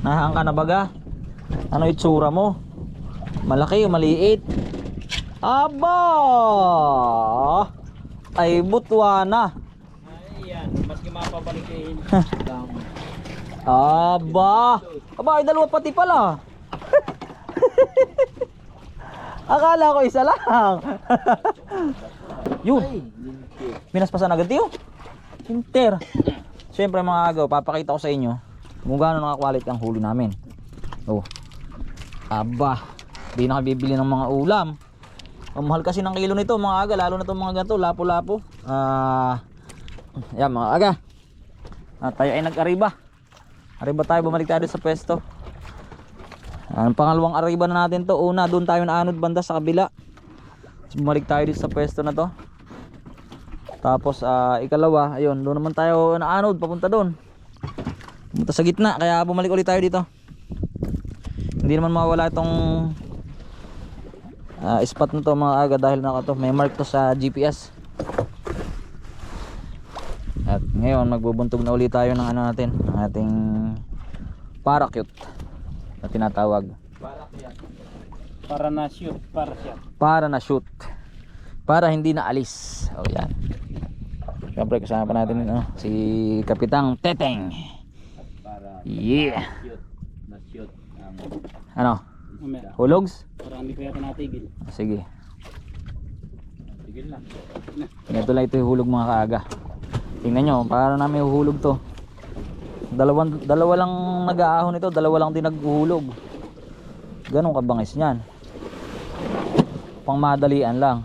Nahang ka na baga? Ano itsura mo? Malaki o maliit? Aba! Ay butwana. Ayan, maski mapabalikin. Aba! Aba, ay dalawa pati pala. Akala ko isa lang. Yun. Minaspasan agad tiyo. Hinter. Siyempre mga agaw, papakita ko sa inyo kung gaano nakakulit ang huli namin. Oh. Aba. Di na bibili ng mga ulam. Ang mahal kasi ng kilo nito mga aga, lalo na itong mga ganito, lapo-lapo. Ah, yan mga aga. At tayo ay nag-ariba. Ariba tayo, bumalik tayo sa pwesto. Ang pangalawang ariba na natin to. Una, doon tayo naanod banda sa kabila. Bumalik tayo dito sa pwesto na to. Tapos ah, ikalawa, ayun, doon naman tayo naanod papunta doon. Pumunta sa gitna, kaya bumalik ulit tayo dito. Hindi naman mawala itong ah, spot na to mga aga dahil naka to, may mark to sa GPS. At ngayon magbubuntog na ulit tayo ng ano natin, ng ating paracute na tinatawag Para na shoot, para siya. para na shoot. Para hindi na alis. Oh, yan. Siyempre kasama pa natin ano, si Kapitang Teteng. Yeah. shoot, na shoot. Um, Ano? Hulogs? Para hindi ko yata natigil. Sige. Tigil lang. Ganito lang ito hulog mga kaaga. Tingnan nyo, para namin huhulog to. Dalawang, dalawa lang nag-aahon ito, dalawa lang din naghuhulog. Ganun kabangis niyan. Pang madalian lang.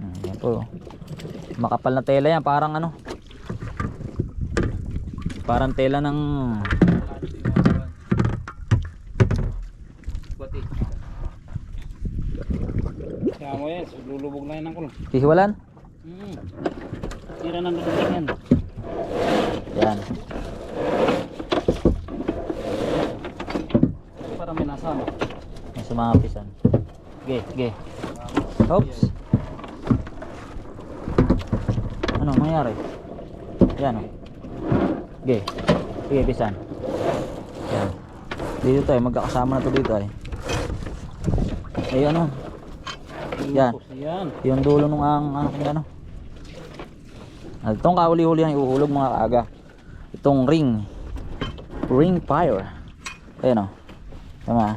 Hmm, yan po. Makapal na tela yan, parang ano. Parang tela ng. Kaya mo yan, lulubog na yan ng kulong. hihiwalan. Hmm. Tira ng lulubog yan. Yan. Para may nasama. Yung sa mga pisan. Ge, ge. Oops. Ano nangyari? Yan oh. Ge. Sige, pisan. Yan. Dito tayo, magkakasama na to dito ay. Ay ano, Yan. Yan. yung dulo nung ang ano kung ano. At itong kahuli-huli ang iuhulog mga kaaga. Itong ring. Ring fire. Ayan o. Tama.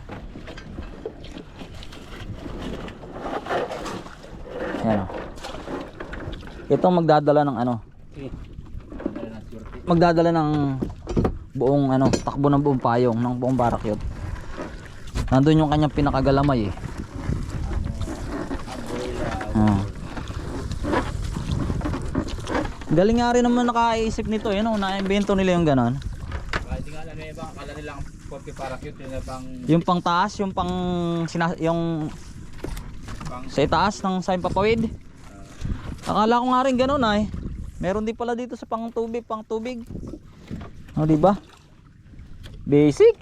Ayan o. Itong magdadala ng ano. Magdadala ng buong ano, takbo ng buong payong ng buong parakyot. Nandun yung kanyang pinakagalamay eh. Ah. Galing nga rin naman nakaisip nito, yun, no? na-invento nila yung ganon. Kahit nga lang may iba, akala nila ang kopi para cute yun na pang Yung pang taas, yung pang sina, yung pang sa itaas ng sa papawid. Akala ko nga rin ganon ay. Meron din pala dito sa pang tubig, pang tubig. O, di ba? Basic.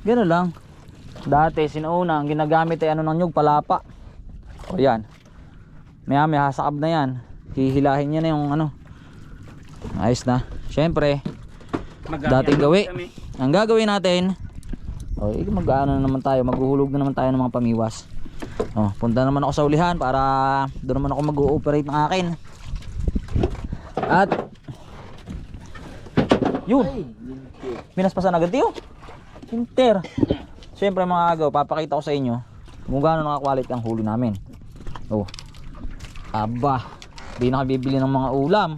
Ganun lang. Dati, sinuuna, ang ginagamit ay ano ng nyug, palapa. O yan. Maya may hasakab na yan. Hihilahin niya na yung ano. Ayos na. Siyempre, dating gawi. Ang gagawin natin, o mag-ano na naman tayo, maghuhulog na naman tayo ng mga pamiwas. Oh, punta naman ako sa ulihan para doon naman ako mag-ooperate ng akin. At yun, minaspasan agad tiyo. Hinter. Siyempre mga agaw, papakita ko sa inyo kung gaano nakakulit ang huli namin. Oh. Aba, di na bibili ng mga ulam.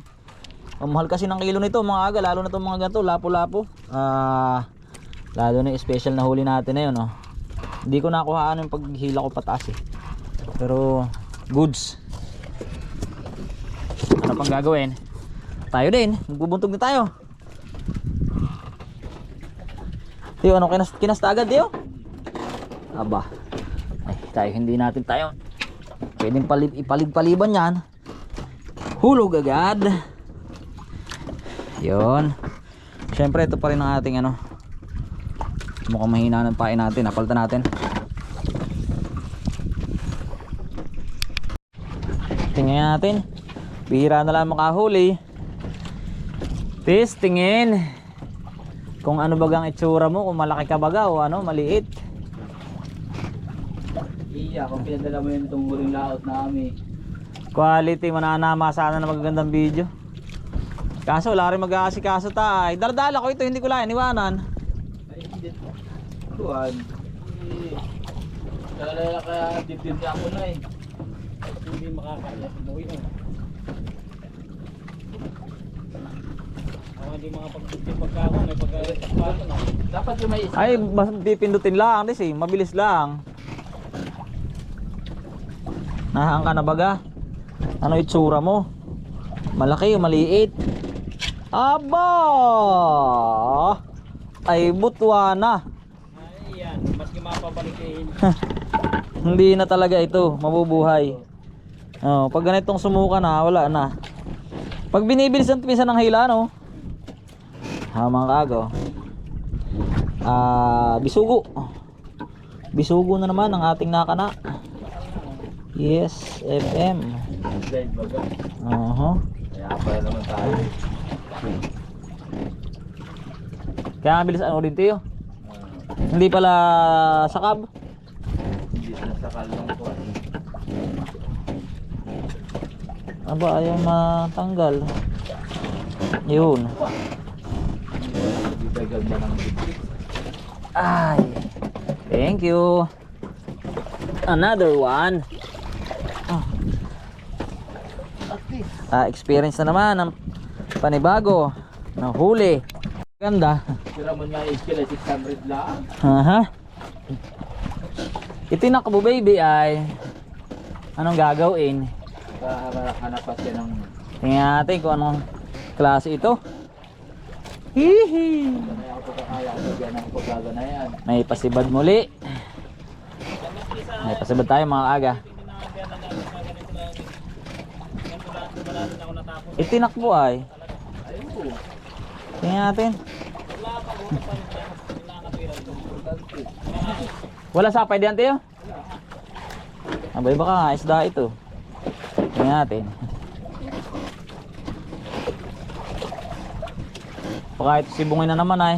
Ang mahal kasi ng kilo nito mga aga, lalo na itong mga ganito, lapo-lapo. Ah, lalo na special na huli natin na yun, oh. Hindi ko nakuhaan yung paghila ko pataas eh. Pero goods. Ano pang gagawin? Tayo din, magbubuntog na tayo. Tiyo, ano kinas kinasta agad, Tiyo? Aba. Ay, tayo hindi natin tayo. Pwedeng palib ipalig-paliban yan. Hulog agad. Yon. Siyempre, ito pa rin ang ating ano. Mukhang mahina ng pain natin. Napalitan natin. Tingnan natin. Bihira na lang makahuli. Tis, tingin. Kung ano bagang itsura mo, kung malaki ka baga o ano, maliit. Iya, kung pinadala mo yun itong huling laot namin. Quality, mananama sana na magagandang video. Kaso wala rin mag-aasikaso tayo. Daladala ko ito, hindi ko lang iniwanan. Kuhan. Kaya kaya dibdib niya ako na eh. Hindi makakaya sa buhay. Ako hindi makapag-dibdib pagka ako, may pagka na. Dapat yung may isa. Ay, mas pipindutin lang, dis eh. Mabilis lang. Nahaan ka na baga? Ano itsura mo? Malaki o maliit? Aba! Ay, yan. Maski mapabalikin. Hindi na talaga ito, mabubuhay. Oh, pag ganitong sumuka na, wala na. Pag binibilis ang pisa ng hila, no? Ha, mga kago. Ah, bisugo. Bisugo na naman ang ating nakana. Yes, FM. Baga. Oho. Kaya naman tayo. Kaya ang bilis ano din tiyo. Hindi pala sakab. Hindi na sa kalong ko. Aba, ayaw matanggal. Yun. Ay. Thank you. Another one. Ah, experience na naman ng panibago ng huli. Ganda. Sira mo nga yung ay 600 lang. Aha. Itinak mo baby ay anong gagawin? Hanap pa siya ng Tingnan natin kung anong klase ito. Hihi. May pasibad muli. May pasibad tayo mga aga. Itinakbo ay. Tingnan natin. Wala sa pwede yan tayo? Abay baka isda ito. Tingnan natin. Baka ito sibungin na naman ay.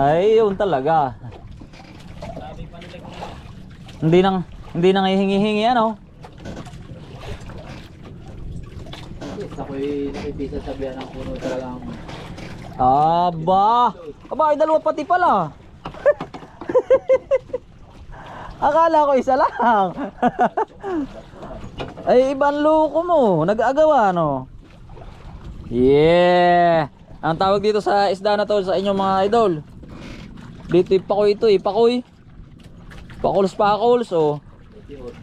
Ay, yun talaga. Hindi nang hindi nang hihingi-hingi ano. Ako'y nakipisa sa biyan ng puno talagang Aba! Aba, ay dalawa pati pala. Akala ko isa lang. ay, ibang loko mo. Nag-agawa, no? Yeah! Ang tawag dito sa isda na to sa inyong mga idol. Dito ipakoy ito, ipakoy. Pakuls pakuls, oh.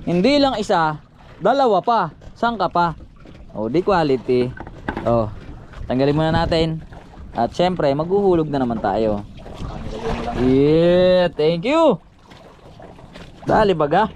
Hindi lang isa, dalawa pa. Saan ka pa? Oh, di quality. Oh, tanggalin muna natin. At syempre, maghuhulog na naman tayo. Yeah, thank you. Dali baga.